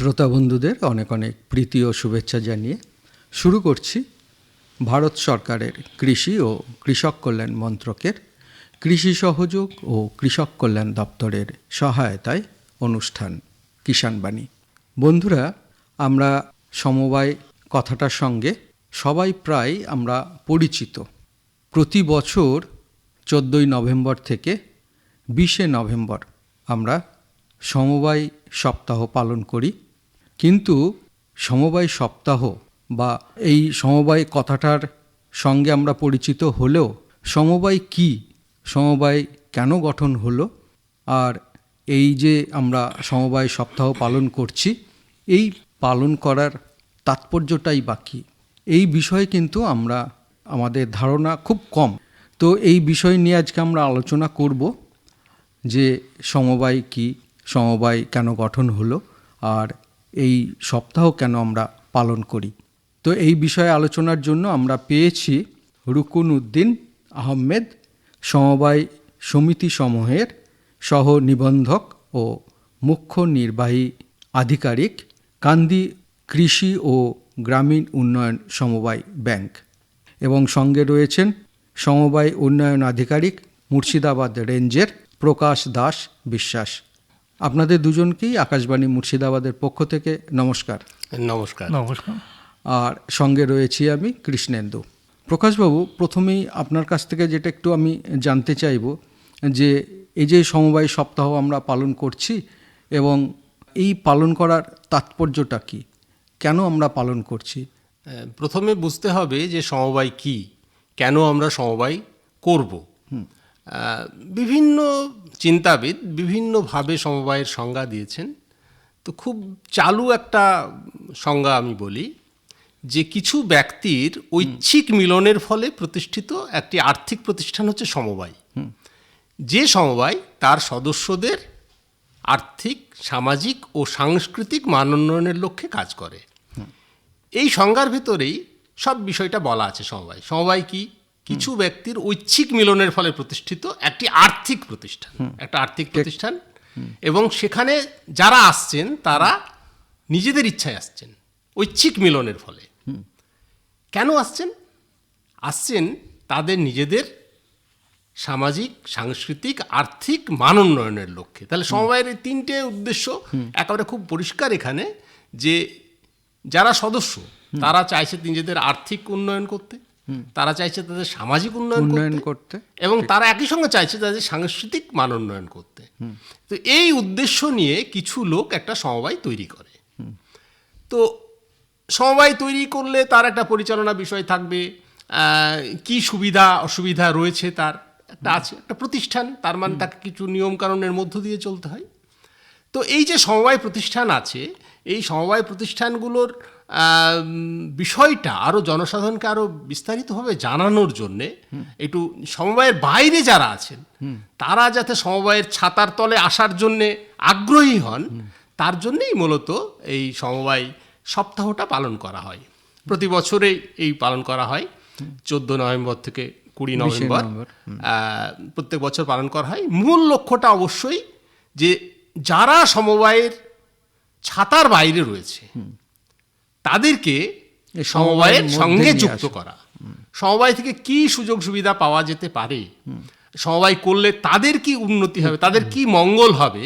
শ্রোতা বন্ধুদের অনেক অনেক প্রীতি ও শুভেচ্ছা জানিয়ে শুরু করছি ভারত সরকারের কৃষি ও কৃষক কল্যাণ মন্ত্রকের কৃষি সহযোগ ও কৃষক কল্যাণ দপ্তরের সহায়তায় অনুষ্ঠান কিষাণবাণী বন্ধুরা, আমরা সমবায় কথাটার সঙ্গে সবাই প্রায় আমরা পরিচিত। প্রতি বছর চোদ্দোই নভেম্বর থেকে বিশে নভেম্বর আমরা সমবায় সপ্তাহ পালন করি। কিন্তু সমবায় সপ্তাহ বা এই সমবায় কথাটার সঙ্গে আমরা পরিচিত হলেও সমবায় কি, সমবায় কেন গঠন হলো আর এই যে আমরা সমবায় সপ্তাহ পালন করছি, এই পালন করার তাৎপর্যটাই বাকি এই বিষয়ে কিন্তু আমরা, আমাদের ধারণা খুব কম। তো এই বিষয় নিয়ে আজকে আমরা আলোচনা করব যে সমবায় কি, সমবায় কেন গঠন হলো আর এই সপ্তাহ কেন আমরা পালন করি? তো এই বিষয়ে আলোচনার জন্য আমরা পেয়েছি রুকুন উদ্দিন আহমেদ সমবায় সমিতি সমূহের সহ নিবন্ধক ও মুখ্য নির্বাহী আধিকারিক, কান্দি কৃষি ও গ্রামীণ উন্নয়ন সমবায় ব্যাংক। এবং সঙ্গে রয়েছেন সমবায় উন্নয়ন আধিকারিক মুর্শিদাবাদ রেঞ্জের প্রকাশ দাস বিশ্বাস। আপনাদের দুজনকেই আকাশবাণী মুর্শিদাবাদের পক্ষ থেকে নমস্কার। নমস্কার। নমস্কার। আর সঙ্গে রয়েছি আমি কৃষ্ণেন্দু। প্রকাশবাবু প্রথমেই আপনার কাছ থেকে যেটা একটু আমি জানতে চাইব যে এই যে সমবায় সপ্তাহ আমরা পালন করছি এবং এই পালন করার তাৎপর্যটা কি? কেন আমরা পালন করছি? প্রথমে বুঝতে হবে যে সমবায় কি কেন আমরা সমবায় করব। বিভিন্ন চিন্তাবিদ বিভিন্নভাবে সমবায়ের সংজ্ঞা দিয়েছেন। তো খুব চালু একটা সংজ্ঞা আমি বলি যে কিছু ব্যক্তির ঐচ্ছিক মিলনের ফলে প্রতিষ্ঠিত একটি আর্থিক প্রতিষ্ঠান হচ্ছে সমবায়। যে সমবায় তার সদস্যদের আর্থিক সামাজিক ও সাংস্কৃতিক মানোন্নয়নের লক্ষ্যে কাজ করে। এই সংজ্ঞার ভেতরেই সব বিষয়টা বলা আছে সমবায়। সমবায় কি? কিছু ব্যক্তির ঐচ্ছিক মিলনের ফলে প্রতিষ্ঠিত একটি আর্থিক প্রতিষ্ঠান একটা আর্থিক প্রতিষ্ঠান। এবং সেখানে যারা আসছেন তারা নিজেদের ইচ্ছায় আসছেন ঐচ্ছিক মিলনের ফলে। কেন আসছেন? আসছেন তাদের নিজেদের সামাজিক সাংস্কৃতিক আর্থিক মান উন্নয়নের লক্ষ্যে। তাহলে সমবায়ের এই তিনটে উদ্দেশ্য একেবারে খুব পরিষ্কার এখানে যে যারা সদস্য তারা চাইছে নিজেদের আর্থিক উন্নয়ন করতে। তারা চাইছে তাদের সামাজিক উন্নয়ন করতে এবং তারা একই সঙ্গে চাইছে তাদের সাংস্কৃতিক মান উন্নয়ন করতে। তো এই উদ্দেশ্য নিয়ে কিছু লোক একটা সমবায় তৈরি করে। তো সমবায় তৈরি করলে তার একটা পরিচালনা বিষয় থাকবে। কি সুবিধা অসুবিধা রয়েছে তার? একটা আছে একটা প্রতিষ্ঠান। তার মানে তাকে কিছু নিয়মকানুনের মধ্য দিয়ে চলতে হয়। তো এই যে সমবায় প্রতিষ্ঠান আছে এই সমবায় প্রতিষ্ঠানগুলোর বিষয়টা আরও জনসাধারণকে আরও বিস্তারিতভাবে জানানোর জন্যে একটু সমবায়ের বাইরে যারা আছেন তারা যাতে সমবায়ের ছাতার তলে আসার জন্যে আগ্রহী হন তার জন্যেই মূলত এই সমবায় সপ্তাহটা পালন করা হয়। প্রতি বছরে এই পালন করা হয়। চোদ্দ নভেম্বর থেকে কুড়ি নভেম্বর। নভেম্বর, প্রত্যেক বছর পালন করা হয়। মূল লক্ষ্যটা অবশ্যই যে যারা সমবায়ের ছাতার বাইরে রয়েছে তাদেরকে সমবায়ের সঙ্গে যুক্ত করা। সমবায় থেকে কি সুযোগ সুবিধা পাওয়া যেতে পারে? সমবায় করলে তাদের কি উন্নতি হবে? তাদের কি মঙ্গল হবে?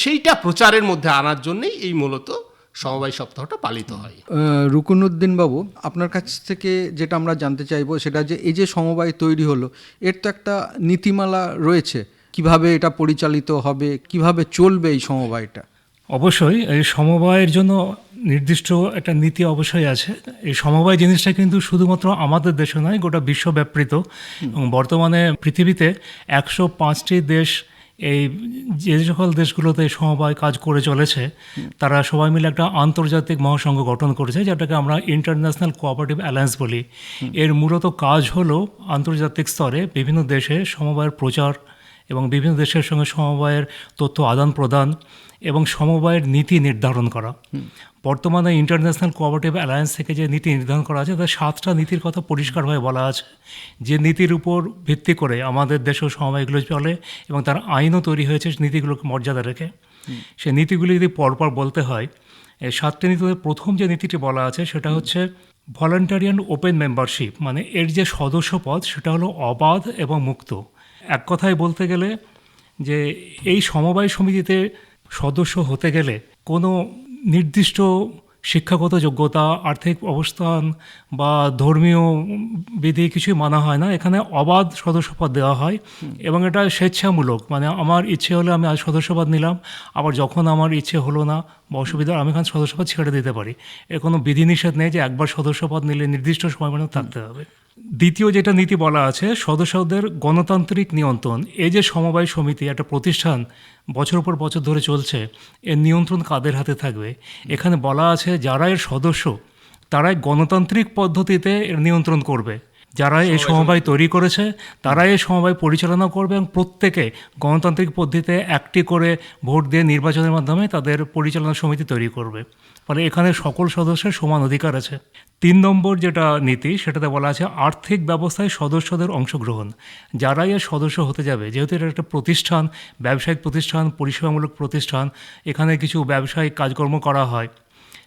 সেইটা প্রচারের মধ্যে আনার জন্যই এই মূলত সমবায় সপ্তাহটা পালিত হয়। রুকুনুদ্দিন বাবু আপনার কাছ থেকে যেটা আমরা জানতে চাইব সেটা যে এই যে সমবায় তৈরি হলো এর তো একটা নীতিমালা রয়েছে। কীভাবে এটা পরিচালিত হবে? কীভাবে চলবে এই সমবায়টা? অবশ্যই এই সমবায়ের জন্য নির্দিষ্ট একটা নীতি অবশ্যই আছে। এই সমবায় জিনিসটা কিন্তু শুধুমাত্র আমাদের দেশে নয়, গোটা বিশ্বব্যাপৃত এবং বর্তমানে পৃথিবীতে একশো পাঁচটি দেশ এই যে সকল দেশগুলোতে সমবায় কাজ করে চলেছে, তারা সবাই মিলে একটা আন্তর্জাতিক মহাসংঘ গঠন করেছে, যেটাকে আমরা ইন্টারন্যাশনাল কোঅপারেটিভ অ্যালায়েন্স বলি। এর মূলত কাজ হলো আন্তর্জাতিক স্তরে বিভিন্ন দেশে সমবায়ের প্রচার এবং বিভিন্ন দেশের সঙ্গে সমবায়ের তথ্য আদান প্রদান এবং সমবায়ের নীতি নির্ধারণ করা। বর্তমানে ইন্টারন্যাশনাল কোঅপারেটিভ অ্যালায়েন্স থেকে যে নীতি নির্ধারণ করা আছে তার সাতটা নীতির কথা পরিষ্কারভাবে বলা আছে। যে নীতির উপর ভিত্তি করে আমাদের দেশেও সমবায়গুলো চলে এবং তার আইনও তৈরি হয়েছে নীতিগুলোকে মর্যাদা রেখে। সেই নীতিগুলি যদি পরপর বলতে হয় এই সাতটি নীতিতে প্রথম যে নীতিটি বলা আছে সেটা হচ্ছে ভলান্টারিয়ান ওপেন মেম্বারশিপ মানে এর যে সদস্য পদ সেটা হলো অবাধ এবং মুক্ত। এক কথায় বলতে গেলে যে এই সমবায় সমিতিতে সদস্য হতে গেলে কোনো নির্দিষ্ট শিক্ষাগত যোগ্যতা, আর্থিক অবস্থান বা ধর্মীয় বিধি কিছুই মানা হয় না। এখানে অবাধ সদস্যপদ দেওয়া হয় এবং এটা স্বেচ্ছামূলক। মানে আমার ইচ্ছে হলে আমি আজ সদস্যপদ নিলাম, আবার যখন আমার ইচ্ছে হলো না বা অসুবিধা আমি এখানে সদস্যপদ ছেড়ে দিতে পারি। এর কোনো বিধিনিষেধ নেই যে একবার সদস্যপদ নিলে নির্দিষ্ট সময় পর্যন্ত থাকতে হবে। দ্বিতীয় যেটা নীতি বলা আছে, সদস্যদের গণতান্ত্রিক নিয়ন্ত্রণ। এই যে সমবায় সমিতি, একটা প্রতিষ্ঠান বছর পর বছর ধরে চলছে, এর নিয়ন্ত্রণ কাদের হাতে থাকবে? এখানে বলা আছে, যারা এর সদস্য, তারাই গণতান্ত্রিক পদ্ধতিতে এর নিয়ন্ত্রণ করবে। যারা এই সমবায় তৈরি করেছে তারাই এই সমবায় পরিচালনা করবে এবং প্রত্যেকে গণতান্ত্রিক পদ্ধতিতে একটি করে ভোট দিয়ে নির্বাচনের মাধ্যমে তাদের পরিচালনা সমিতি তৈরি করবে। ফলে এখানে সকল সদস্যের সমান অধিকার আছে। তিন নম্বর যেটা নীতি সেটাতে বলা আছে আর্থিক ব্যবস্থায় সদস্যদের অংশগ্রহণ। যারাই এর সদস্য হতে যাবে যেহেতু এটা একটা প্রতিষ্ঠান ব্যবসায়িক প্রতিষ্ঠান পরিষেবামূলক প্রতিষ্ঠান এখানে কিছু ব্যবসায়িক কাজকর্ম করা হয়।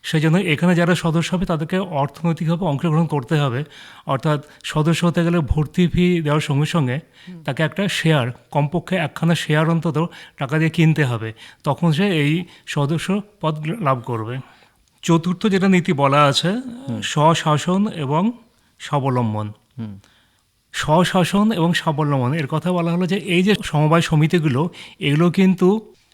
সেই জন্য এখানে যারা সদস্য হবে তাদেরকে অর্থনৈতিকভাবে অংশগ্রহণ করতে হবে। অর্থাৎ সদস্য হতে গেলে ভর্তি ফি দেওয়ার সঙ্গে সঙ্গে তাকে একটা শেয়ার কমপক্ষে একখানা শেয়ার অন্তত টাকা দিয়ে কিনতে হবে। তখন সে এই সদস্য পদ লাভ করবে। চতুর্থ যেটা নীতি বলা আছে স্বশাসন এবং স্বাবলম্বন। স্বশাসন এবং স্বাবলম্বন এর কথা বলা হলো যে এই যে সমবায় সমিতিগুলো এগুলো কিন্তু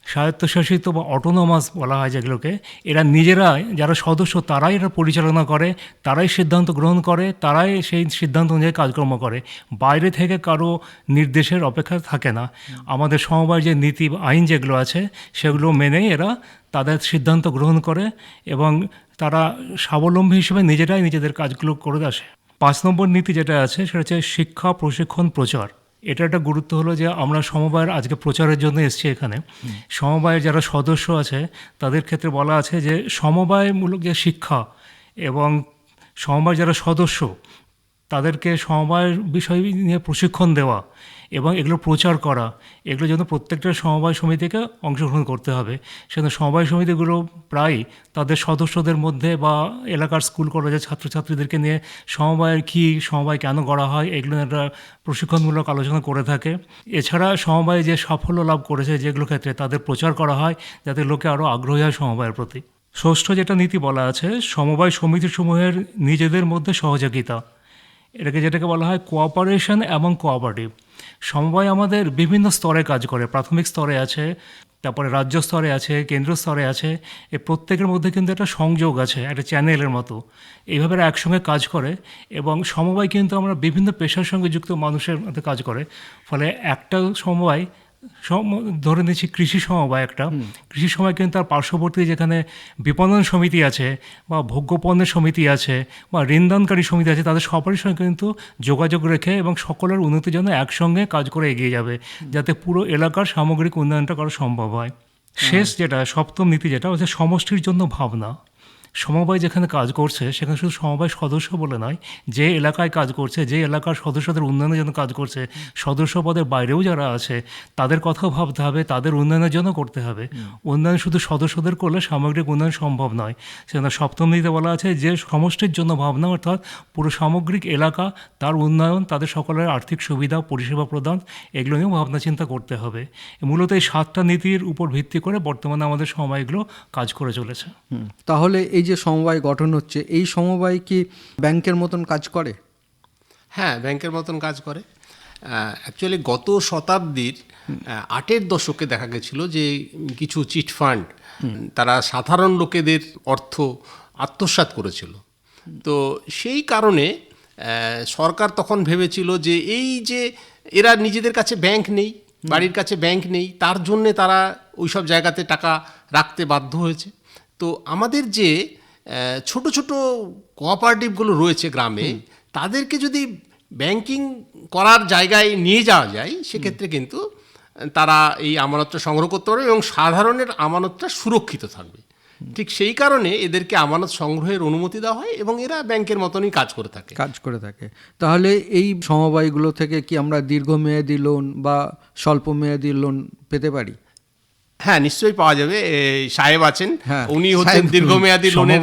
স্বায়ত্তশাসিত বা অটোনোমাস বলা হয় যেগুলোকে, এরা নিজেরাই যারা সদস্য তারাই এরা পরিচালনা করে, তারাই সিদ্ধান্ত গ্রহণ করে, তারাই সেই সিদ্ধান্ত অনুযায়ী কাজকর্ম করে। বাইরে থেকে কারও নির্দেশের অপেক্ষা থাকে না। আমাদের সমবায় যে নীতি আইন যেগুলো আছে, সেগুলো মেনেই এরা তাদের সিদ্ধান্ত গ্রহণ করে এবং তারা স্বাবলম্বী হিসেবে নিজেরাই নিজেদের কাজগুলো করে আসে। পাঁচ নম্বর নীতি যেটা আছে, সেটা হচ্ছে শিক্ষা প্রশিক্ষণ প্রচার। এটা একটা গুরুত্ব হলো যে আমরা সমবায়ের আজকে প্রচারের জন্য এসছি এখানে। সমবায়ের যারা সদস্য আছে তাদের ক্ষেত্রে বলা আছে যে সমবায়মূলক যে শিক্ষা এবং সমবায় যারা সদস্য তাদেরকে সমবায়ের বিষয় নিয়ে প্রশিক্ষণ দেওয়া এবং এগুলো প্রচার করা, এগুলো যেন প্রত্যেকটা সমবায় সমিতিকে অংশগ্রহণ করতে হবে। সেজন্য সমবায় সমিতিগুলো প্রায় তাদের সদস্যদের মধ্যে বা এলাকার স্কুল কলেজের ছাত্রছাত্রীদেরকে নিয়ে সমবায়ের কী, সমবায় কেন করা হয়, এগুলো একটা প্রশিক্ষণমূলক আলোচনা করে থাকে। এছাড়া সমবায় যে সাফল্য লাভ করেছে যেগুলো ক্ষেত্রে তাদের প্রচার করা হয়, যাতে লোকে আরও আগ্রহী হয় সমবায়ের প্রতি। ষষ্ঠ যেটা নীতি বলা আছে, সমবায় সমিতিসমূহের নিজেদের মধ্যে সহযোগিতা। এটাকে যেটাকে বলা হয় কোঅপারেশন এবং কোঅপারেটিভ সমবায় আমাদের বিভিন্ন স্তরে কাজ করে। প্রাথমিক স্তরে আছে, তারপরে রাজ্য স্তরে আছে, কেন্দ্র স্তরে আছে। এই প্রত্যেকের মধ্যে কিন্তু একটা সংযোগ আছে, একটা চ্যানেলের মতো। এইভাবে একসঙ্গে কাজ করে এবং সমবায় কিন্তু আমরা বিভিন্ন পেশার সঙ্গে যুক্ত মানুষের মধ্যে কাজ করে। ফলে একটা সমবায় সম- ধরে নিচ্ছি কৃষি সমবায় একটা। কৃষি সময় কিন্তু তার পার্শ্ববর্তী যেখানে বিপণন সমিতি আছে বা ভোগ্যপণ্যের সমিতি আছে বা ঋণদানকারী সমিতি আছে তাদের সবারই সঙ্গে কিন্তু যোগাযোগ রেখে এবং সকলের উন্নতির জন্য একসঙ্গে কাজ করে এগিয়ে যাবে যাতে পুরো এলাকার সামগ্রিক উন্নয়নটা করা সম্ভব হয়। শেষ যেটা সপ্তম নীতি যেটা হচ্ছে সমষ্টির জন্য ভাবনা। সমবায় যেখানে কাজ করছে সেখানে শুধু সমবায় সদস্য বলে নয় যে এলাকায় কাজ করছে যে এলাকার সদস্যদের উন্নয়নের জন্য কাজ করছে সদস্য পদের বাইরেও যারা আছে তাদের কথাও ভাবতে হবে তাদের উন্নয়নের জন্য করতে হবে। উন্নয়ন শুধু সদস্যদের করলে সামগ্রিক উন্নয়ন সম্ভব নয়। সেখানে সপ্তম নীতিতে বলা আছে যে সমষ্টির জন্য ভাবনা অর্থাৎ পুরো সামগ্রিক এলাকা তার উন্নয়ন তাদের সকলের আর্থিক সুবিধা পরিষেবা প্রদান এগুলো নিয়েও ভাবনা চিন্তা করতে হবে। মূলত এই সাতটা নীতির উপর ভিত্তি করে বর্তমানে আমাদের সময়গুলো কাজ করে চলেছে। তাহলে এই যে সমবায় গঠন হচ্ছে এই সমবায় কি ব্যাংকের মতন কাজ করে? হ্যাঁ ব্যাংকের মতন কাজ করে। অ্যাকচুয়ালি গত শতাব্দীর আটের দশকে দেখা গেছিল যে কিছু চিট ফান্ড তারা সাধারণ লোকেদের অর্থ আত্মসাৎ করেছিল। তো সেই কারণে সরকার তখন ভেবেছিল যে এই যে এরা নিজেদের কাছে ব্যাংক নেই বাড়ির কাছে ব্যাংক নেই তার জন্যে তারা ওই সব জায়গাতে টাকা রাখতে বাধ্য হয়েছে। তো আমাদের যে ছোট ছোট কোঅপারেটিভগুলো রয়েছে গ্রামে তাদেরকে যদি ব্যাংকিং করার জায়গায় নিয়ে যাওয়া যায় সেক্ষেত্রে কিন্তু তারা এই আমানতটা সংগ্রহ করতে পারবে এবং সাধারণের আমানতটা সুরক্ষিত থাকবে। ঠিক সেই কারণে এদেরকে আমানত সংগ্রহের অনুমতি দেওয়া হয় এবং এরা ব্যাংকের মতনই কাজ করে থাকে। কাজ করে থাকে। তাহলে এই সমবায়গুলো থেকে কি আমরা দীর্ঘমেয়াদী লোন বা স্বল্প মেয়াদী লোন পেতে পারি? হ্যাঁ নিশ্চয়ই পাওয়া যাবে। সাহেব আছেন। হ্যাঁ, উনি হচ্ছেন দীর্ঘমেয়াদী লোনের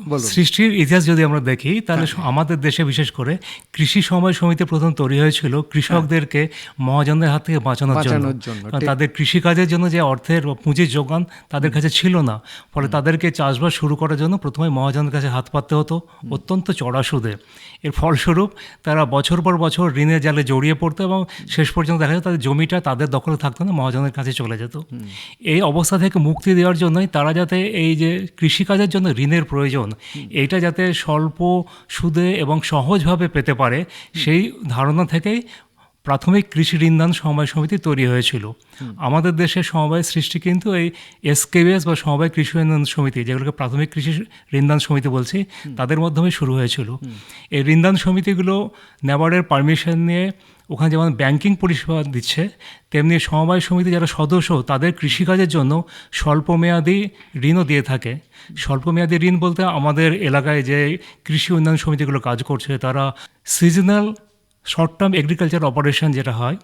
হ্যাঁ, হ্যাঁ। সৃষ্টির ইতিহাস যদি আমরা দেখি তাহলে আমাদের দেশে বিশেষ করে কৃষি সময় সমিতি প্রথম তৈরি হয়েছিল। কৃষকদেরকে মহাজনদের হাত থেকে বাঁচানোর জন্য। কারণ তাদের কৃষিকাজের জন্য যে অর্থের পুঁজির যোগান তাদের কাছে ছিল না। ফলে তাদেরকে চাষবাস শুরু করার জন্য প্রথমে মহাজনের কাছে হাত পাততে হতো। অত্যন্ত চড়া সুদে এর ফলস্বরূপ তারা বছর পর বছর ঋণের জালে জড়িয়ে পড়তো এবং শেষ পর্যন্ত দেখা যেত তাদের জমিটা তাদের দখলে থাকতো না মহাজনের কাছে চলে যেত। এই অবস্থা থেকে মুক্তি দেওয়ার জন্যই তারা যাতে এই যে কৃষিকাজের জন্য ঋণের প্রয়োজন এইটা যাতে স্বল্প সুদে এবং সহজভাবে পেতে পারে, সেই ধারণা থেকেই প্রাথমিক কৃষি ঋণদান সমবায় সমিতি তৈরি হয়েছিল। আমাদের দেশে সমবায় সৃষ্টি কিন্তু এই এসকেবিএস বা সমবায় কৃষি ঋণদান সমিতি, যেগুলোকে প্রাথমিক কৃষি ঋণদান সমিতি বলছি, তাদের মাধ্যমে শুরু হয়েছিল। এই ঋণদান সমিতিগুলো নেবার্ডের পারমিশন নিয়ে ওখানে যেমন ব্যাংকিং পরিষেবা দিচ্ছে, তেমনি সমবায় সমিতি যারা সদস্য, তাদের কৃষিকাজের জন্য স্বল্পমেয়াদী ঋণও দিয়ে থাকে। স্বল্পমেয়াদী ঋণ বলতে আমাদের এলাকায় যে কৃষি উন্নয়ন সমিতিগুলো কাজ করছে, তারা seasonal short term agriculture operation যেটা হয়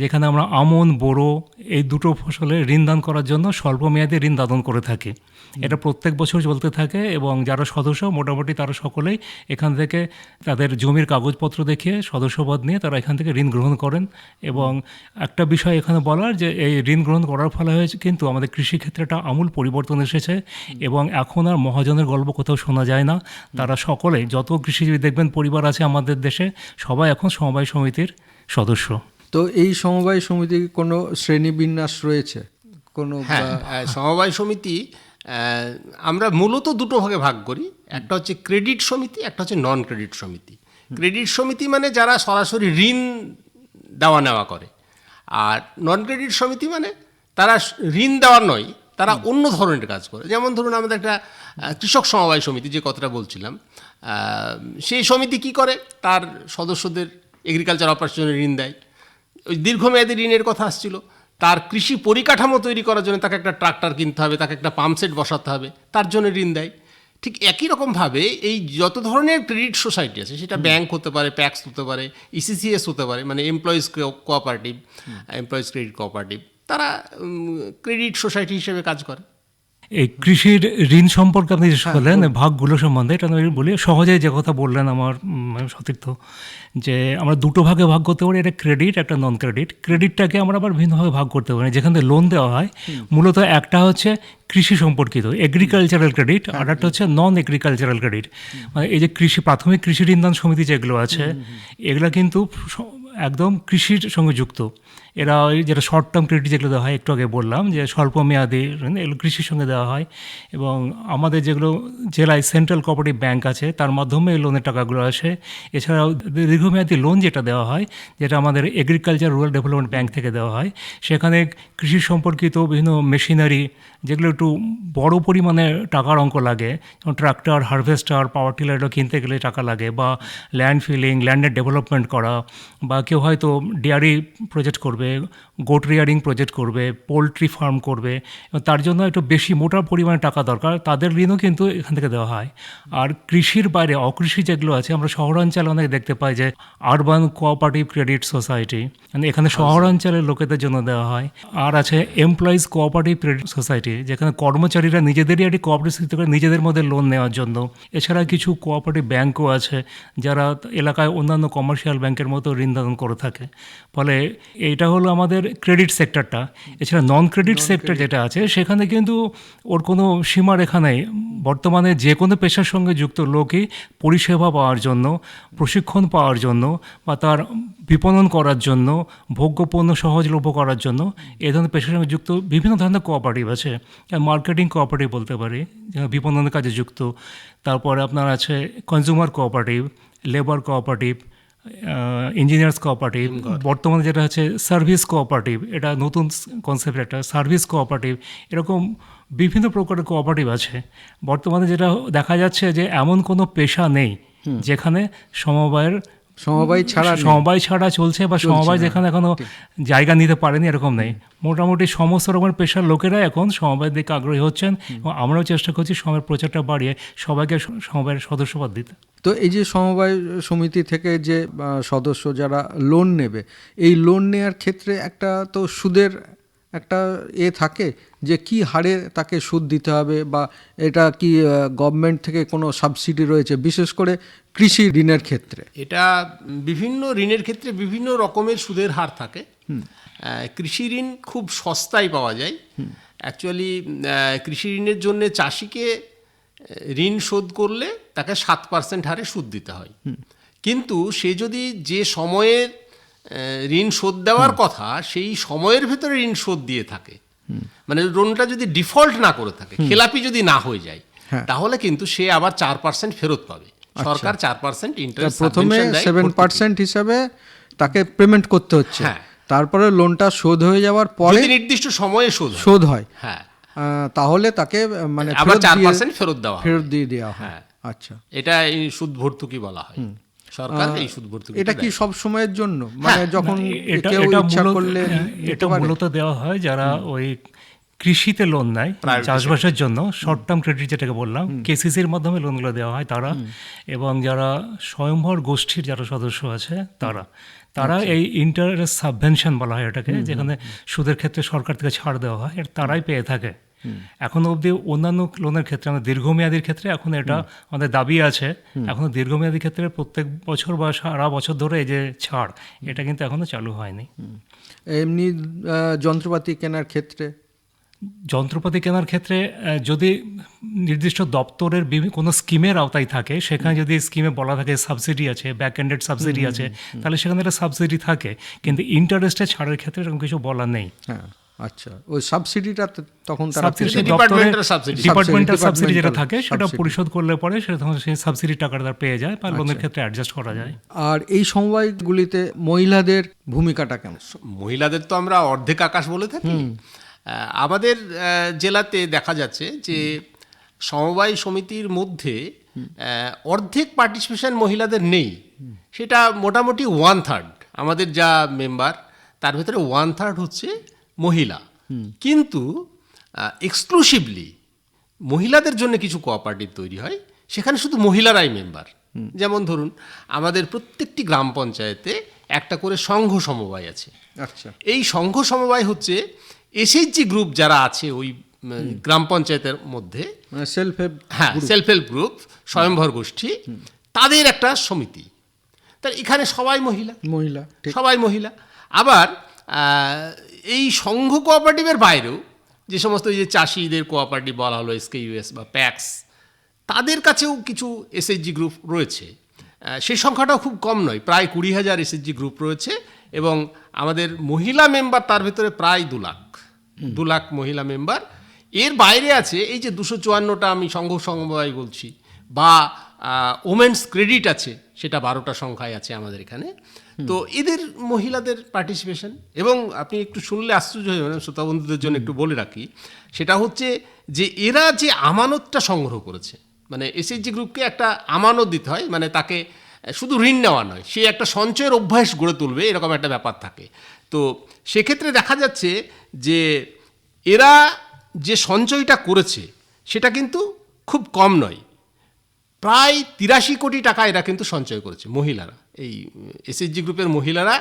যেখানে আমরা আমন, বোরো এই দুটো ফসলে ঋণ দান করার জন্য স্বল্পমেয়াদী ঋণ দাদন করে থাকি। এটা প্রত্যেক বছর চলতে থাকে এবং যারা সদস্য, মোটামুটি তারা সকলেই এখান থেকে তাদের জমির কাগজপত্র দেখিয়ে সদস্যপদ নিয়ে তারা এখান থেকে ঋণ গ্রহণ করেন এবং একটা বিষয় এখানে বলার যে এই ঋণ গ্রহণ করার ফলে হয়েছে কিন্তু আমাদের কৃষিক্ষেত্রে একটা আমূল পরিবর্তন এসেছে এবং এখন আর মহাজনের গল্প কোথাও শোনা যায় না। তারা সকলে যত কৃষিজীবী দেখবেন পরিবার আছে আমাদের দেশে, সবাই এখন সমবায় সমিতির সদস্য। তো এই সমবায় সমিতির কোনো শ্রেণীবিন্যাস রয়েছে? কোনো হ্যাঁ সমবায় সমিতি আমরা মূলত দুটো ভাগে ভাগ করি। একটা হচ্ছে ক্রেডিট সমিতি একটা হচ্ছে নন ক্রেডিট সমিতি। ক্রেডিট সমিতি মানে যারা সরাসরি ঋণ দেওয়া নেওয়া করে। আর নন ক্রেডিট সমিতি মানে তারা ঋণ দেওয়ার নয় তারা অন্য ধরনের কাজ করে। যেমন ধরুন আমাদের একটা কৃষক সমবায় সমিতি যে কথাটা বলছিলাম সেই সমিতি কি করে? তার সদস্যদের এগ্রিকালচার অপারেশনের ঋণ দেয়। ওই দীর্ঘমেয়াদী ঋণের কথা আসছিল। তার কৃষি পরিকাঠামো তৈরি করার জন্য তাকে একটা ট্রাক্টর কিনতে হবে তাকে একটা পাম্পসেট বসাতে হবে তার জন্য ঋণ দেয়। ঠিক একই রকমভাবে এই যত ধরনের ক্রেডিট সোসাইটি আছে সেটা ব্যাংক হতে পারে প্যাক্স হতে পারে ইসিসিএস হতে পারে মানে employees cooperative employees credit cooperative তারা ক্রেডিট সোসাইটি হিসেবে কাজ করে। এই কৃষির ঋণ সম্পর্কে আপনি যে বললেন ভাগগুলো সম্বন্ধে এটা আমি বলি সহজে যে কথা বললেন আমার সতীর্থ যে আমরা দুটো ভাগে ভাগ করতে পারি একটা ক্রেডিট একটা নন ক্রেডিট ক্রেডিটটাকে আমরা আবার ভিন্নভাবে ভাগ করতে পারি যেখান থেকে লোন দেওয়া হয় মূলত একটা হচ্ছে কৃষি সম্পর্কিত এগ্রিকালচারাল ক্রেডিট আর একটা হচ্ছে নন এগ্রিকালচারাল ক্রেডিট মানে এই যে কৃষি প্রাথমিক কৃষি ঋণদান সমিতি যেগুলো আছে এগুলো কিন্তু একদম কৃষির সঙ্গে যুক্ত। এরা ওই যেটা শর্ট টার্ম ক্রেডিট যেগুলো দেওয়া হয়, একটু আগে বললাম, যে স্বল্প মেয়াদি এগুলো কৃষির সঙ্গে দেওয়া হয়। এবং আমাদের যেগুলো জেলায় সেন্ট্রাল কোঅপারেটিভ ব্যাংক আছে, তার মাধ্যমে এই লোনের টাকাগুলো আসে। এছাড়াও দীর্ঘমেয়াদী লোন যেটা দেওয়া হয়, যেটা আমাদের এগ্রিকালচার রুরাল ডেভেলপমেন্ট ব্যাংক থেকে দেওয়া হয়, সেখানে কৃষি সম্পর্কিত বিভিন্ন মেশিনারি যেগুলো একটু বড় পরিমাণে টাকার অঙ্ক লাগে, যেমন ট্রাক্টর হারভেস্টার পাওয়ার টিলার এগুলো কিনতে গেলে টাকা লাগে, বা ল্যান্ড ফিলিং ল্যান্ডের ডেভেলপমেন্ট করা, বা কেউ হয়তো ডেয়ারি প্রজেক্ট করবে Noël গোট রিয়ারিং প্রজেক্ট করবে পোলট্রি ফার্ম করবে এবং তার জন্য একটু বেশি মোটা পরিমাণে টাকা দরকার তাদের ঋণও কিন্তু এখান থেকে দেওয়া হয়। আর কৃষির বাইরে অকৃষি যেগুলো আছে আমরা শহরাঞ্চলে অনেক দেখতে পাই যে আরবান কোঅপারেটিভ ক্রেডিট সোসাইটি মানে এখানে শহরাঞ্চলের লোকেদের জন্য দেওয়া হয়। আর আছে এমপ্লয়িজ কোঅপারেটিভ ক্রেডিট সোসাইটি যেখানে কর্মচারীরা নিজেদেরই একটি কোঅপারেটিভ করে নিজেদের মধ্যে লোন নেওয়ার জন্য। এছাড়া কিছু কোঅপারেটিভ ব্যাঙ্কও আছে যারা এলাকায় অন্যান্য কমার্শিয়াল ব্যাংকের মতো ঋণ দান করে থাকে। ফলে এইটা হলো আমাদের ক্রেডিট সেক্টরটা এছাড়া নন ক্রেডিট সেক্টর যেটা আছে সেখানে কিন্তু ওর কোনো সীমারেখা নেই। বর্তমানে যে কোনো পেশার সঙ্গে যুক্ত লোকই পরিষেবা পাওয়ার জন্য প্রশিক্ষণ পাওয়ার জন্য বা তার বিপণন করার জন্য ভোগ্যপণ্য সহজলভ্য করার জন্য এ ধরনের পেশার সঙ্গে যুক্ত বিভিন্ন ধরনের কোঅপারেটিভ আছে। মার্কেটিং কোঅপারেটিভ বলতে পারি বিপণনের কাজে যুক্ত। তারপরে আপনার আছে consumer cooperative labour cooperative engineers cooperative বর্তমানে যেটা হচ্ছে সার্ভিস কোঅপারেটিভ এটা নতুন কনসেপ্ট একটা সার্ভিস কোঅপারেটিভ এরকম বিভিন্ন প্রকারের কোঅপারেটিভ আছে। বর্তমানে যেটা দেখা যাচ্ছে যে এমন কোনো পেশা নেই যেখানে সমবায়ের সমবায় ছাড়া সমবায় ছাড়া চলছে বা সমবায় যেখানে এখনও জায়গা নিতে পারেনি এরকম নেই। মোটামুটি সমস্ত রকমের পেশার লোকেরা এখন সমবায়ের দিকে আগ্রহী হচ্ছেন এবং আমরাও চেষ্টা করছি সময়ের প্রচারটা বাড়িয়ে সবাইকে সমবায়ের সদস্যপদ দিতে। তো এই যে সমবায় সমিতি থেকে যে সদস্য যারা লোন নেবে এই লোন নেওয়ার ক্ষেত্রে একটা তো সুদের একটা এ থাকে যে কি হারে তাকে সুদ দিতে হবে বা এটা কি গভর্নমেন্ট থেকে কোনো সাবসিডি রয়েছে বিশেষ করে কৃষি ঋণের ক্ষেত্রে। এটা বিভিন্ন ঋণের ক্ষেত্রে বিভিন্ন রকমের সুদের হার থাকে। কৃষি ঋণ খুব সস্তায় পাওয়া যায়। অ্যাকচুয়ালি কৃষি ঋণের জন্য চাষিকে ঋণ শোধ করলে তাকে সাত পার্সেন্ট হারে সুদ দিতে হয়। কিন্তু সে যদি যে সময়ের ঋণ শোধ দেওয়ার কথা সেই সময়ের ভেতরে ঋণ শোধ দিয়ে থাকে। মানে লোনটা যদি ডিফল্ট না করে থাকে খেলাপি যদি না হয়ে যায় হ্যাঁ। তাহলে কিন্তু সে আবার চার পার্সেন্ট ফেরত পাবে। সরকার চার পার্সেন্ট ইন্টারেস্ট প্রথমে সেভেন পার্সেন্ট হিসাবে তাকে পেমেন্ট করতে হচ্ছে। হ্যাঁ। তারপরে লোনটা শোধ হয়ে যাওয়ার পরে নির্দিষ্ট সময়ে শোধ শোধ হয়। হ্যাঁ। তাহলে তাকে মানে আবার চার পার্সেন্ট ফেরত দেওয়া ফেরত দিয়ে দেওয়া হয়। আচ্ছা। এটা এই সুদ ভর্তুকি বলা হয়। সরকার সুদ ভর্তুকি এটা কি সব সময়ের জন্য? মানে যখন কেউ ইচ্ছা করলে হ্যাঁ, এটা মূলত দেওয়া হয় যারা ওই কৃষিতে লোন নেয় চাষবাসের জন্য শর্ট টার্ম ক্রেডিট যেটাকে বললাম কেসিসির মাধ্যমে লোনগুলো দেওয়া হয় তারা। এবং যারা স্বয়ংভর গোষ্ঠীর যারা সদস্য আছে তারা। তারা আচ্ছা। এই ইন্টারেস্ট সাবভেনশন বলা হয় এটাকে যেখানে সুদের ক্ষেত্রে সরকার থেকে ছাড় দেওয়া হয় তারাই পেয়ে থাকে। এখন অবধি অন্যান্য লোনের ক্ষেত্রে আমাদের দীর্ঘমেয়াদীর ক্ষেত্রে এখন এটা আমাদের দাবি আছে। এখনও দীর্ঘমেয়াদী ক্ষেত্রে প্রত্যেক বছর বা সারা বছর ধরে এই যে ছাড় এটা কিন্তু এখনও চালু হয়নি। এমনি যন্ত্রপাতি কেনার ক্ষেত্রে? যন্ত্রপাতি কেনার ক্ষেত্রে যদি নির্দিষ্ট দপ্তরের বিভি- কোনো স্কিমের আওতায় থাকে সেখানে যদি স্কিমে বলা থাকে সাবসিডি আছে ব্যাক এন্ডেড সাবসিডি আছে তাহলে সেখানে একটা সাবসিডি থাকে। কিন্তু ইন্টারেস্টে ছাড়ের ক্ষেত্রে এরকম কিছু বলা নেই। হ্যাঁ। আচ্ছা ওই সাবসিডিটা তখন তারা। ডিপার্টমেন্টাল সাবসিডি যেটা থাকে সেটা পরিশোধ করলে পরে সেটা তখন সেই সাবসিডি টাকাটা তার পেয়ে যায় বা লোনের ক্ষেত্রে অ্যাডজাস্ট করা যায়। আর এই সমবায়গুলিতে মহিলাদের ভূমিকাটা কেমন? মহিলাদের তো আমরা অর্ধেক আকাশ বলে থাকি। আমাদের জেলাতে দেখা যাচ্ছে যে সমবায় সমিতির মধ্যে অর্ধেক পার্টিসিপেশন মহিলাদের নেই। সেটা মোটামুটি ওয়ান থার্ড আমাদের যা মেম্বার তার ভেতরে ওয়ান থার্ড হচ্ছে মহিলা। কিন্তু এক্সক্লুসিভলি মহিলাদের জন্য কিছু কোঅপারেটিভ তৈরি হয় সেখানে শুধু মহিলারাই মেম্বার যেমন ধরুন আমাদের প্রত্যেকটি গ্রাম পঞ্চায়েতে একটা করে সংঘ সমবায় আছে। আচ্ছা। এই সংঘ সমবায় হচ্ছে এসএইচজি গ্রুপ যারা আছে ওই গ্রাম পঞ্চায়েতের মধ্যে। মানে সেলফ হেল্প হ্যাঁ সেলফ হেল্প গ্রুপ স্বয়ংভর গোষ্ঠী। তাদের একটা সমিতি। তার এখানে সবাই মহিলা। মহিলা সবাই মহিলা। আবার এই সংঘ কোঅপারেটিভের বাইরেও যে সমস্ত এই যে চাষিদের কোঅপারেটিভ বলা হলো এসকে ইউএস বা প্যাক্স তাদের কাছেও কিছু এসএইচজি গ্রুপ রয়েছে। সেই সংখ্যাটাও খুব কম নয় প্রায় কুড়ি হাজার এসএইচজি গ্রুপ রয়েছে এবং আমাদের মহিলা মেম্বার তার ভেতরে প্রায় দু লাখ। দু লাখ মহিলা মেম্বার এর বাইরে আছে এই যে দুশো চুয়ান্নটা আমি সংঘ সমবায় বলছি বা ওমেন্স ক্রেডিট আছে সেটা বারোটা সংখ্যায় আছে আমাদের এখানে। তো এদের মহিলাদের পার্টিসিপেশন এবং আপনি একটু শুনলে আশ্চর্য হয়ে যাবেন, শ্রোতা বন্ধুদের জন্য একটু বলে রাখি, সেটা হচ্ছে যে এরা যে আমানতটা সংগ্রহ করেছে মানে এসএইচজি গ্রুপকে একটা আমানত দিতে হয় মানে তাকে শুধু ঋণ নেওয়া নয়, সে একটা সঞ্চয়ের অভ্যাস গড়ে তুলবে, এরকম একটা ব্যাপার থাকে। তো সেক্ষেত্রে দেখা যাচ্ছে যে এরা যে সঞ্চয়টা করেছে, সেটা কিন্তু খুব কম নয়। প্রায় তিরাশি কোটি টাকা এরা কিন্তু সঞ্চয় করেছে, মহিলারা। এই এসএসজি গ্রুপের মহিলারা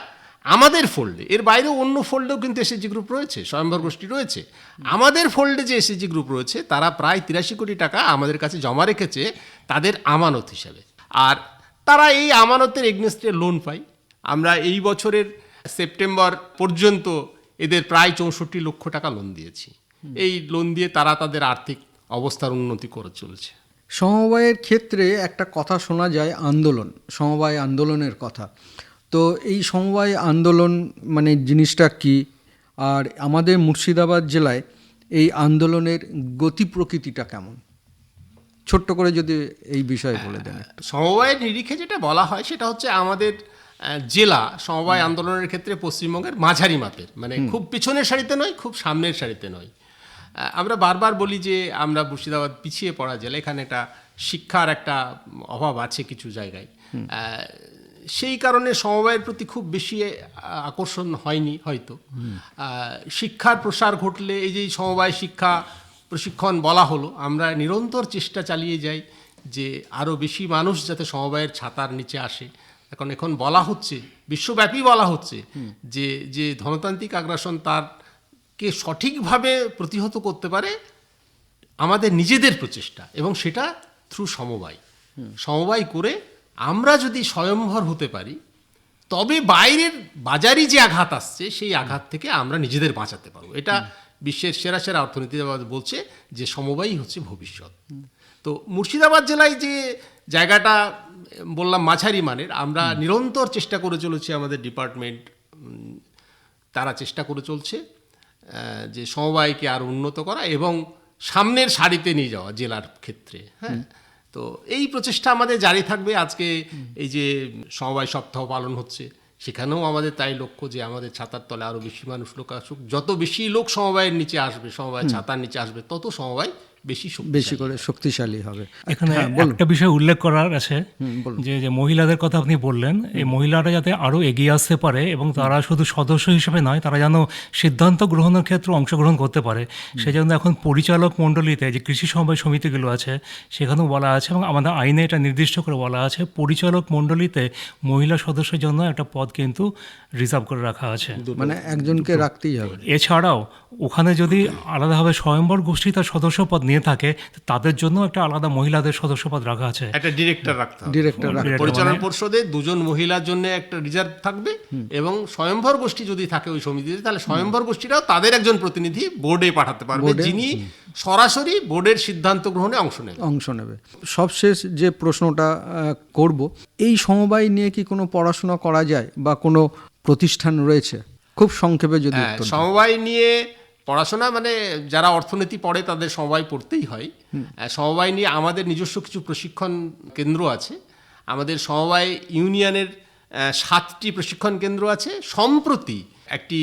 আমাদের ফোল্ডে এর বাইরেও অন্য ফোল্ডেও কিন্তু এসএসজি গ্রুপ রয়েছে, স্বয়ম্বর গোষ্ঠী রয়েছে। আমাদের ফোল্ডে যে এসএসজি গ্রুপ রয়েছে, তারা প্রায় তিরাশি কোটি টাকা আমাদের কাছে জমা রেখেছে তাদের আমানত হিসাবে। আর তারা এই আমানতের এগনেস্টে লোন পায়। আমরা এই বছরের সেপ্টেম্বর পর্যন্ত এদের প্রায় চৌষট্টি লক্ষ টাকা লোন দিয়েছি। এই লোন দিয়ে তারা তাদের আর্থিক অবস্থার উন্নতি করে চলছে। সমবায়ের ক্ষেত্রে একটা কথা শোনা যায় আন্দোলন সমবায় আন্দোলনের কথা। তো এই সমবায় আন্দোলন মানে জিনিসটা কি? আর আমাদের মুর্শিদাবাদ জেলায় এই আন্দোলনের গতি প্রকৃতিটা কেমন? ছোট্ট করে যদি এই বিষয়ে বলে দেন। সমবায়ের নিরিখে যেটা বলা হয় সেটা হচ্ছে আমাদের জেলা সমবায় আন্দোলনের ক্ষেত্রে পশ্চিমবঙ্গের মাঝারি মাপের। মানে খুব পিছনের সারিতে নয় খুব সামনের সারিতে নয়। আমরা বারবার বলি যে আমরা মুর্শিদাবাদ পিছিয়ে পড়া জেলা এখানে একটা শিক্ষার একটা অভাব আছে কিছু জায়গায়। সেই কারণে সমবায়ের প্রতি খুব বেশি আকর্ষণ হয়নি হয়তো। শিক্ষার প্রসার ঘটলে এই যে সমবায় শিক্ষা প্রশিক্ষণ বলা হলো আমরা নিরন্তর চেষ্টা চালিয়ে যাই যে আরও বেশি মানুষ যাতে সমবায়ের ছাতার নিচে আসে। এখন এখন বলা হচ্ছে বিশ্বব্যাপী বলা হচ্ছে যে যে ধনতান্ত্রিক আগ্রাসন তার কে সঠিকভাবে প্রতিহত করতে পারে আমাদের নিজেদের প্রচেষ্টা এবং সেটা থ্রু সমবায়। সমবায় করে আমরা যদি স্বয়ংভর হতে পারি তবে বাইরের বাজারই যে আঘাত আসছে সেই আঘাত থেকে আমরা নিজেদের বাঁচাতে পারব। এটা বিশ্বের সেরা সেরা অর্থনীতিবাদ বলছে যে সমবায়ই হচ্ছে ভবিষ্যৎ। তো মুর্শিদাবাদ জেলায় যে জায়গাটা বললাম মাঝারি মানের আমরা নিরন্তর চেষ্টা করে চলেছি আমাদের ডিপার্টমেন্ট তারা চেষ্টা করে চলছে। যে সমবায়কে আর উন্নত করা এবং সামনের সারিতে নিয়ে যাওয়া জেলার ক্ষেত্রে হ্যাঁ? তো এই প্রচেষ্টা আমাদের জারি থাকবে। আজকে এই যে সমবায় সপ্তাহ পালন হচ্ছে সেখানেও আমাদের তাই লক্ষ্য যে আমাদের ছাতার তলে আরও বেশি মানুষ লোক আসুক। যত বেশি লোক সমবায়ের নিচে আসবে সমবায় ছাতার নিচে আসবে তত সমবায় বেশি বেশি করে শক্তিশালী হবে। এখানে হ্যাঁ, একটা বিষয় উল্লেখ করার আছে যে যে মহিলাদের কথা আপনি বললেন এই মহিলারা যাতে আরও এগিয়ে আসতে পারে এবং তারা শুধু সদস্য হিসেবে নয় তারা যেন সিদ্ধান্ত গ্রহণের ক্ষেত্রে অংশগ্রহণ করতে পারে। সেজন্য এখন পরিচালক মণ্ডলীতে যে কৃষি সমবায় সমিতিগুলো আছে সেখানেও বলা আছে এবং আমাদের আইনে এটা নির্দিষ্ট করে বলা আছে পরিচালক মণ্ডলীতে মহিলা সদস্যের জন্য একটা পদ কিন্তু রিজার্ভ করে রাখা আছে। মানে একজনকে রাখতেই হবে। এছাড়াও ওখানে যদি আলাদাভাবে স্বয়ম্বর গোষ্ঠী তার সদস্যপদ নিয়ে থাকে তাদের জন্য একটা আলাদা মহিলাদের সদস্যপদ রাখা আছে। একটা ডিরেক্টর রাখতে হবে। ডিরেক্টর রাখ পরিচালনা মানে- পর্ষদে দুজন মহিলার জন্য একটা রিজার্ভ থাকবে এবং স্বয়ংভর গোষ্ঠী যদি থাকে ওই সমিতিতে তাহলে স্বয়ংভর গোষ্ঠীরাও তাদের একজন প্রতিনিধি বোর্ডে পাঠাতে পারবে বোর্ডে, যিনি সরাসরি বোর্ডের সিদ্ধান্ত গ্রহণে অংশ নেবে। অংশ নেবে। সবশেষ যে প্রশ্নটা আহ, করব এই সমবায় নিয়ে কি কোনো পড়াশোনা করা যায় বা কোনো প্রতিষ্ঠান রয়েছে? খুব সংক্ষেপে যদি হ্যাঁ, সমবায় নিয়ে পড়াশোনা মানে যারা অর্থনীতি পড়ে তাদের সমবায় পড়তেই হয়। সমবায় নিয়ে আমাদের নিজস্ব কিছু প্রশিক্ষণ কেন্দ্র আছে। আমাদের সমবায় ইউনিয়নের সাতটি প্রশিক্ষণ কেন্দ্র আছে। সম্প্রতি একটি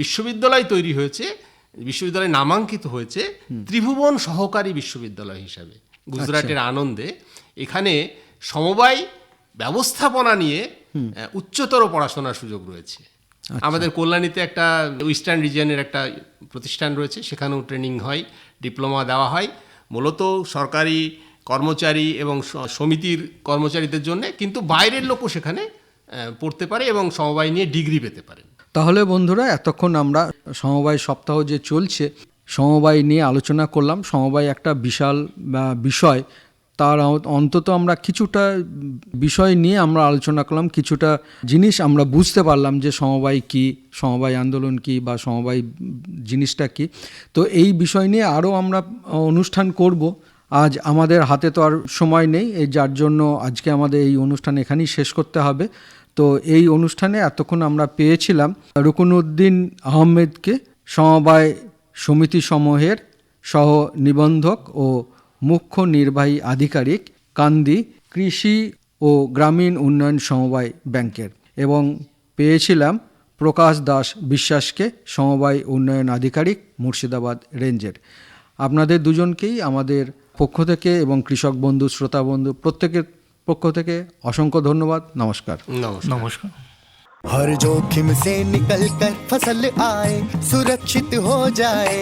বিশ্ববিদ্যালয় তৈরি হয়েছে বিশ্ববিদ্যালয় নামাঙ্কিত হয়েছে ত্রিভুবন সহকারী বিশ্ববিদ্যালয় হিসাবে গুজরাটের আনন্দে। এখানে সমবায় ব্যবস্থাপনা নিয়ে উচ্চতর পড়াশোনার সুযোগ রয়েছে। আমাদের কল্যাণীতে একটা ওয়েস্টার্ন রিজিয়নের একটা প্রতিষ্ঠান রয়েছে সেখানেও ট্রেনিং হয় ডিপ্লোমা দেওয়া হয়। মূলত সরকারি কর্মচারী এবং সমিতির কর্মচারীদের জন্য কিন্তু বাইরের লোকও সেখানে পড়তে পারে এবং সমবায় নিয়ে ডিগ্রি পেতে পারে। তাহলে বন্ধুরা এতক্ষণ আমরা সমবায় সপ্তাহ যে চলছে সমবায় নিয়ে আলোচনা করলাম। সমবায় একটা বিশাল বিষয় তার অন্তত আমরা কিছুটা বিষয় নিয়ে আমরা আলোচনা করলাম, কিছুটা জিনিস আমরা বুঝতে পারলাম যে সমবায় কি, সমবায় আন্দোলন কি বা সমবায় জিনিসটা কি। তো এই বিষয় নিয়ে আরও আমরা অনুষ্ঠান করব। আজ আমাদের হাতে তো আর সময় নেই যার জন্য আজকে আমাদের এই অনুষ্ঠান এখানেই শেষ করতে হবে। তো এই অনুষ্ঠানে এতক্ষণ আমরা পেয়েছিলাম রুকনউদ্দিন আহমেদকে সমবায় সমিতি সমূহের সহ নিবন্ধক ও মুখ্য নির্বাহী আধিকারিক কান্দি কৃষি ও গ্রামীণ উন্নয়ন সমবায় ব্যাংকের এবং পেয়েছিলাম প্রকাশ দাস বিশ্বাসকে সমবায় উন্নয়ন আধিকারিক মুর্শিদাবাদ রেঞ্জের আপনাদের দুজনকেই আমাদের পক্ষ থেকে এবং কৃষক বন্ধু শ্রোতা বন্ধু প্রত্যেকের পক্ষ থেকে অসংখ্য ধন্যবাদ নমস্কার নমস্কার নমস্কার हर जोखिम से निकल कर फसल आए सुरक्षित हो जाए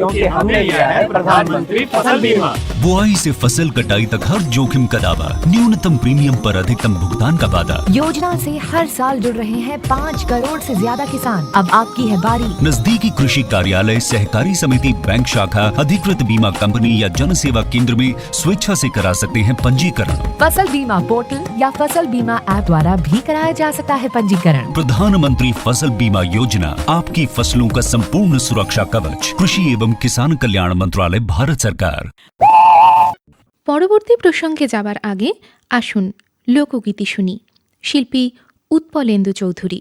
क्योंकि हमने लिया है प्रधानमंत्री फ़सल बीमा। बुआई से फ़सल कटाई तक हर जोखिम का दावा न्यूनतम प्रीमियम पर अधिकतम भुगतान का वादा। योजना से हर साल जुड़ रहे हैं पाँच करोड़ से ज़्यादा किसान। अब आपकी है बारी। नजदीकी कृषि कार्यालय सहकारी समिति बैंक शाखा अधिकृत बीमा कंपनी या जन सेवा केंद्र में स्वेच्छा ऐसी करा सकते हैं पंजीकरण। फसल बीमा पोर्टल या फसल बीमा ऐप द्वारा भी कराया जा सकता है पंजीकरण प्रधानमंत्री फसल बीमा योजना आपकी फसलों का संपूर्ण सुरक्षा कवच कृषि एवं किसान कल्याण मंत्रालय भारत सरकार পরবর্তী প্রসঙ্গে যাবার আগে আসুন লোকগীতি শুনি শিল্পী উৎপলেন্দু চৌধুরী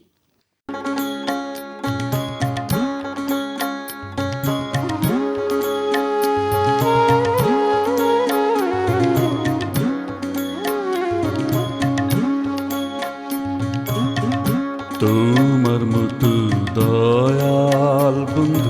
বন্ধু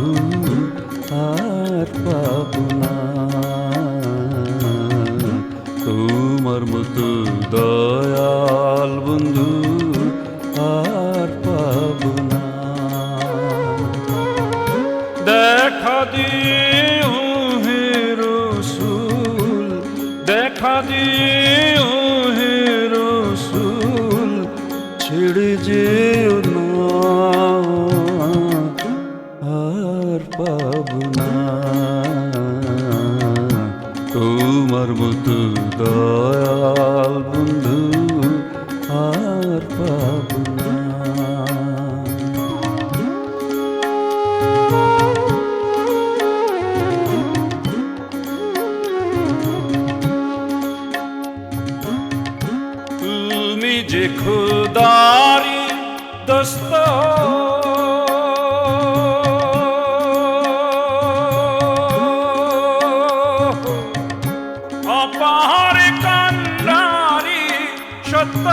সত্য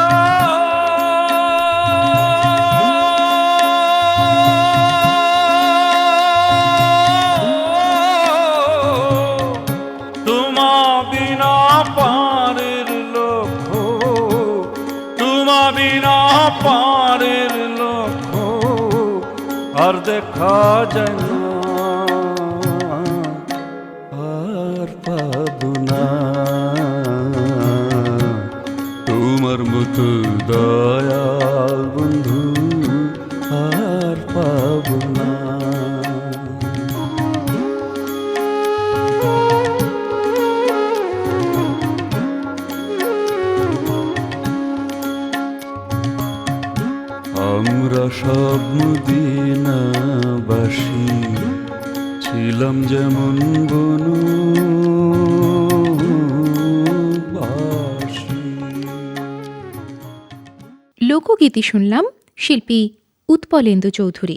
লোকগীতি শুনলাম শিল্পী উৎপলেন্দু চৌধুরী।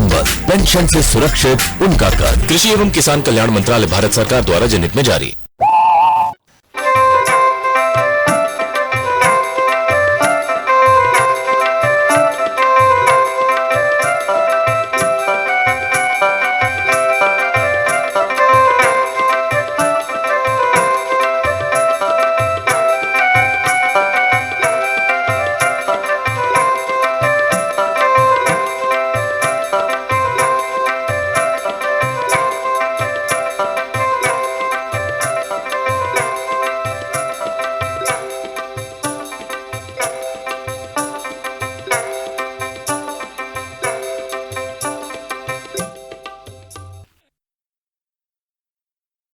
संबल पेंशन से सुरक्षित उनका कर कृषि एवं किसान कल्याण मंत्रालय भारत सरकार द्वारा जनहित में जारी।